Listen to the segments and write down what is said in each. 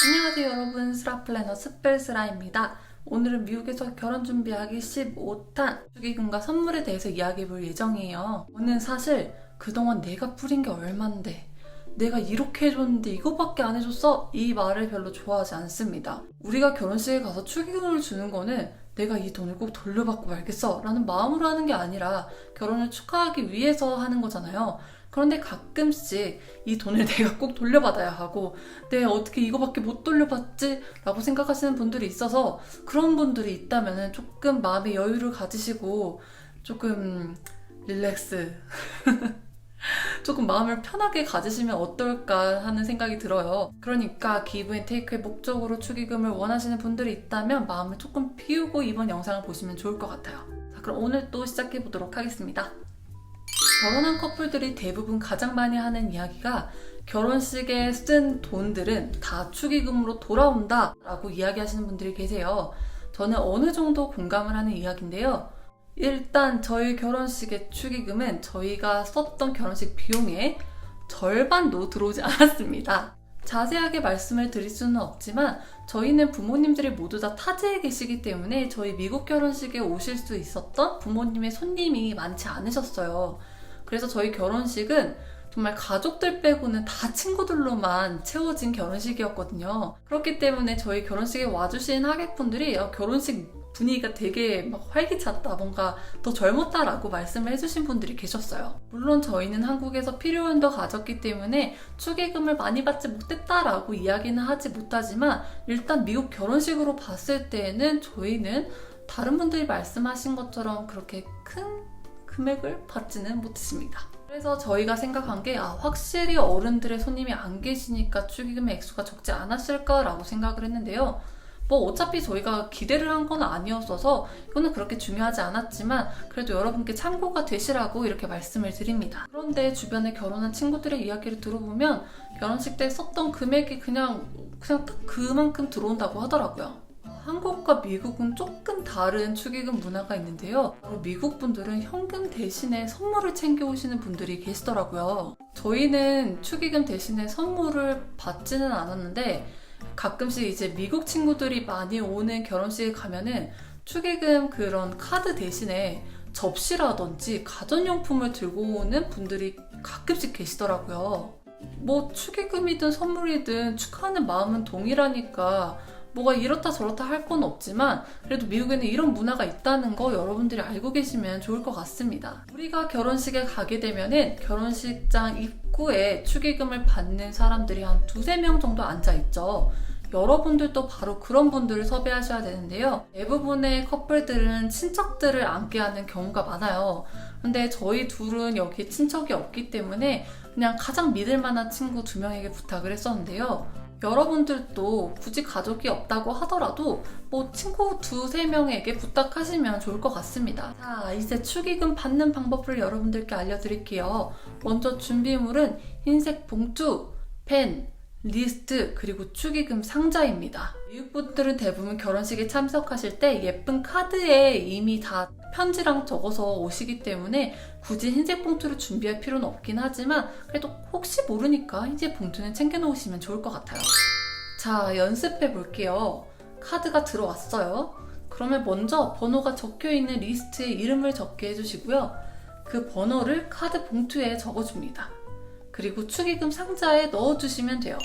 안녕하세요 여러분 스라플래너 스펠스라입니다. 오늘은 미국에서 결혼 준비하기 15탄 축의금과 선물에 대해서 이야기해볼 예정이에요. 저는 사실 그동안 내가 뿌린 게 얼만데 내가 이렇게 해줬는데 이거밖에 안 해줬어? 이 말을 별로 좋아하지 않습니다. 우리가 결혼식에 가서 축의금을 주는 거는 내가 이 돈을 꼭 돌려받고 말겠어 라는 마음으로 하는 게 아니라 결혼을 축하하기 위해서 하는 거잖아요. 그런데 가끔씩 이 돈을 내가 꼭 돌려받아야 하고 내가 어떻게 이거밖에 못 돌려받지? 라고 생각하시는 분들이 있어서 그런 분들이 있다면 조금 마음의 여유를 가지시고 조금 릴렉스 조금 마음을 편하게 가지시면 어떨까 하는 생각이 들어요. 그러니까 기브앤테이크의 목적으로 축의금을 원하시는 분들이 있다면 마음을 조금 비우고 이번 영상을 보시면 좋을 것 같아요. 자, 그럼 오늘 또 시작해 보도록 하겠습니다. 결혼한 커플들이 대부분 가장 많이 하는 이야기가 결혼식에 쓴 돈들은 다 축의금으로 돌아온다 라고 이야기하시는 분들이 계세요. 저는 어느 정도 공감을 하는 이야기인데요. 일단 저희 결혼식의 축의금은 저희가 썼던 결혼식 비용의 절반도 들어오지 않았습니다. 자세하게 말씀을 드릴 수는 없지만 저희는 부모님들이 모두 다 타지에 계시기 때문에 저희 미국 결혼식에 오실 수 있었던 부모님의 손님이 많지 않으셨어요. 그래서 저희 결혼식은 정말 가족들 빼고는 다 친구들로만 채워진 결혼식이었거든요. 그렇기 때문에 저희 결혼식에 와주신 하객분들이 어, 결혼식 분위기가 되게 막 활기찼다, 뭔가 더 젊었다라고 말씀을 해주신 분들이 계셨어요. 물론 저희는 한국에서 필요한 더 가졌기 때문에 축의금을 많이 받지 못했다라고 이야기는 하지 못하지만 일단 미국 결혼식으로 봤을 때에는 저희는 다른 분들이 말씀하신 것처럼 그렇게 큰 금액을 받지는 못했습니다. 그래서 저희가 생각한 게 아, 확실히 어른들의 손님이 안 계시니까 축의금의 액수가 적지 않았을까라고 생각을 했는데요. 뭐 어차피 저희가 기대를 한 건 아니었어서 이거는 그렇게 중요하지 않았지만 그래도 여러분께 참고가 되시라고 이렇게 말씀을 드립니다. 그런데 주변에 결혼한 친구들의 이야기를 들어보면 결혼식 때 썼던 금액이 그냥 그냥 딱 그만큼 들어온다고 하더라고요. 한국과 미국은 조금 다른 축의금 문화가 있는데요. 바로 미국 분들은 현금 대신에 선물을 챙겨오시는 분들이 계시더라고요. 저희는 축의금 대신에 선물을 받지는 않았는데 가끔씩 이제 미국 친구들이 많이 오는 결혼식에 가면은 축의금 그런 카드 대신에 접시라든지 가전용품을 들고 오는 분들이 가끔씩 계시더라고요. 뭐 축의금이든 선물이든 축하하는 마음은 동일하니까 뭐가 이렇다 저렇다 할 건 없지만 그래도 미국에는 이런 문화가 있다는 거 여러분들이 알고 계시면 좋을 것 같습니다. 우리가 결혼식에 가게 되면은 결혼식장 입구에 축의금을 받는 사람들이 한 두세 명 정도 앉아 있죠. 여러분들도 바로 그런 분들을 섭외하셔야 되는데요. 대부분의 커플들은 친척들을 앉게 하는 경우가 많아요. 근데 저희 둘은 여기 친척이 없기 때문에 그냥 가장 믿을 만한 친구 두 명에게 부탁을 했었는데요. 여러분들도 굳이 가족이 없다고 하더라도 뭐 친구 두세 명에게 부탁하시면 좋을 것 같습니다. 자, 이제 축의금 받는 방법을 여러분들께 알려드릴게요. 먼저 준비물은 흰색 봉투, 펜, 리스트, 그리고 축의금 상자입니다. 미국 분들은 대부분 결혼식에 참석하실 때 예쁜 카드에 이미 다 편지랑 적어서 오시기 때문에 굳이 흰색 봉투를 준비할 필요는 없긴 하지만 그래도 혹시 모르니까 흰색 봉투는 챙겨 놓으시면 좋을 것 같아요. 자, 연습해 볼게요. 카드가 들어왔어요. 그러면 먼저 번호가 적혀 있는 리스트에 이름을 적게 해주시고요. 그 번호를 카드 봉투에 적어줍니다. 그리고 축의금 상자에 넣어주시면 돼요.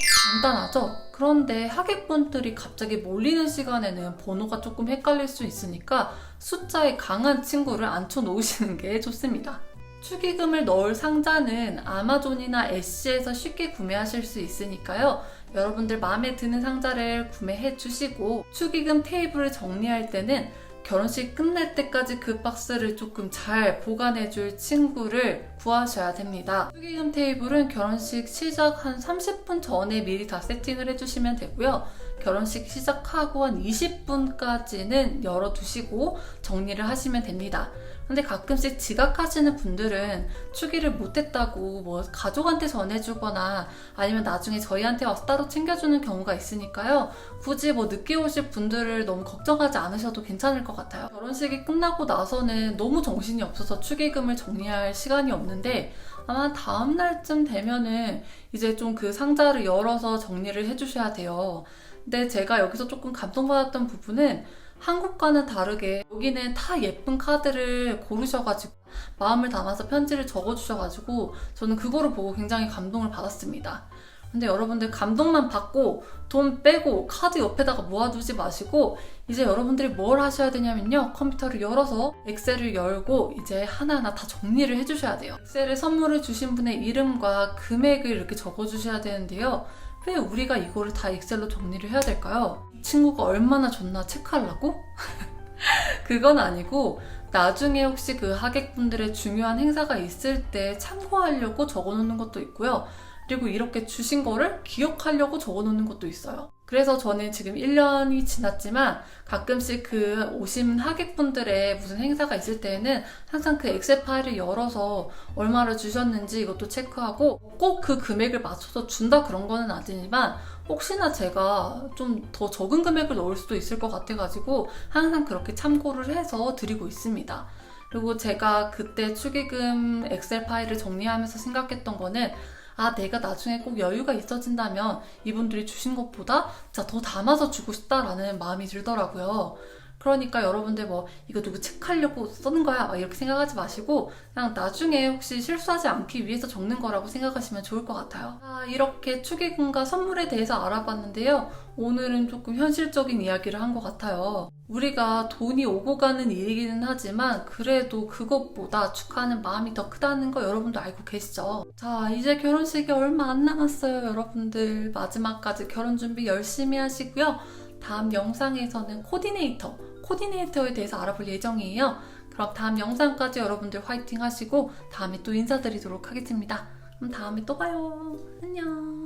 간단하죠? 그런데 하객분들이 갑자기 몰리는 시간에는 번호가 조금 헷갈릴 수 있으니까 숫자에 강한 친구를 앉혀 놓으시는 게 좋습니다. 축의금을 넣을 상자는 아마존이나 애쉬에서 쉽게 구매하실 수 있으니까요. 여러분들 마음에 드는 상자를 구매해 주시고 축의금 테이블을 정리할 때는 결혼식 끝날 때까지 그 박스를 조금 잘 보관해 줄 친구를 구하셔야 됩니다. 축의금 테이블은 결혼식 시작 한 30분 전에 미리 다 세팅을 해주시면 되고요. 결혼식 시작하고 한 20분까지는 열어두시고 정리를 하시면 됩니다. 근데 가끔씩 지각하시는 분들은 축의를 못했다고 뭐 가족한테 전해주거나 아니면 나중에 저희한테 와서 따로 챙겨주는 경우가 있으니까요. 굳이 뭐 늦게 오실 분들을 너무 걱정하지 않으셔도 괜찮을 것 같아요. 결혼식이 끝나고 나서는 너무 정신이 없어서 축의금을 정리할 시간이 없는 오는데 아마 다음 날쯤 되면은 이제 좀 그 상자를 열어서 정리를 해주셔야 돼요. 근데 제가 여기서 조금 감동받았던 부분은 한국과는 다르게 여기는 다 예쁜 카드를 고르셔가지고 마음을 담아서 편지를 적어주셔가지고 저는 그거를 보고 굉장히 감동을 받았습니다. 근데 여러분들 감동만 받고 돈 빼고 카드 옆에다가 모아두지 마시고 이제 여러분들이 뭘 하셔야 되냐면요. 컴퓨터를 열어서 엑셀을 열고 이제 하나하나 다 정리를 해주셔야 돼요. 엑셀에 선물을 주신 분의 이름과 금액을 이렇게 적어주셔야 되는데요. 왜 우리가 이거를 다 엑셀로 정리를 해야 될까요? 이 친구가 얼마나 줬나 체크하려고? 그건 아니고 나중에 혹시 그 하객분들의 중요한 행사가 있을 때 참고하려고 적어놓는 것도 있고요. 그리고 이렇게 주신 거를 기억하려고 적어 놓는 것도 있어요. 그래서 저는 지금 1년이 지났지만 가끔씩 그 오신 하객분들의 무슨 행사가 있을 때에는 항상 그 엑셀 파일을 열어서 얼마를 주셨는지 이것도 체크하고 꼭 그 금액을 맞춰서 준다 그런 거는 아니지만 혹시나 제가 좀 더 적은 금액을 넣을 수도 있을 것 같아가지고 항상 그렇게 참고를 해서 드리고 있습니다. 그리고 제가 그때 축의금 엑셀 파일을 정리하면서 생각했던 거는 아, 내가 나중에 꼭 여유가 있어진다면 이분들이 주신 것보다 더 담아서 주고 싶다라는 마음이 들더라고요. 그러니까 여러분들 뭐 이거 누구 체크하려고 쓰는 거야 막 이렇게 생각하지 마시고 그냥 나중에 혹시 실수하지 않기 위해서 적는 거라고 생각하시면 좋을 것 같아요. 아, 이렇게 축의금과 선물에 대해서 알아봤는데요. 오늘은 조금 현실적인 이야기를 한 것 같아요. 우리가 돈이 오고 가는 일이기는 하지만 그래도 그것보다 축하하는 마음이 더 크다는 거 여러분도 알고 계시죠? 자, 이제 결혼식이 얼마 안 남았어요, 여러분들. 마지막까지 결혼 준비 열심히 하시고요. 다음 영상에서는 코디네이터, 코디네이터에 대해서 알아볼 예정이에요. 그럼 다음 영상까지 여러분들 화이팅 하시고 다음에 또 인사드리도록 하겠습니다. 그럼 다음에 또 봐요. 안녕.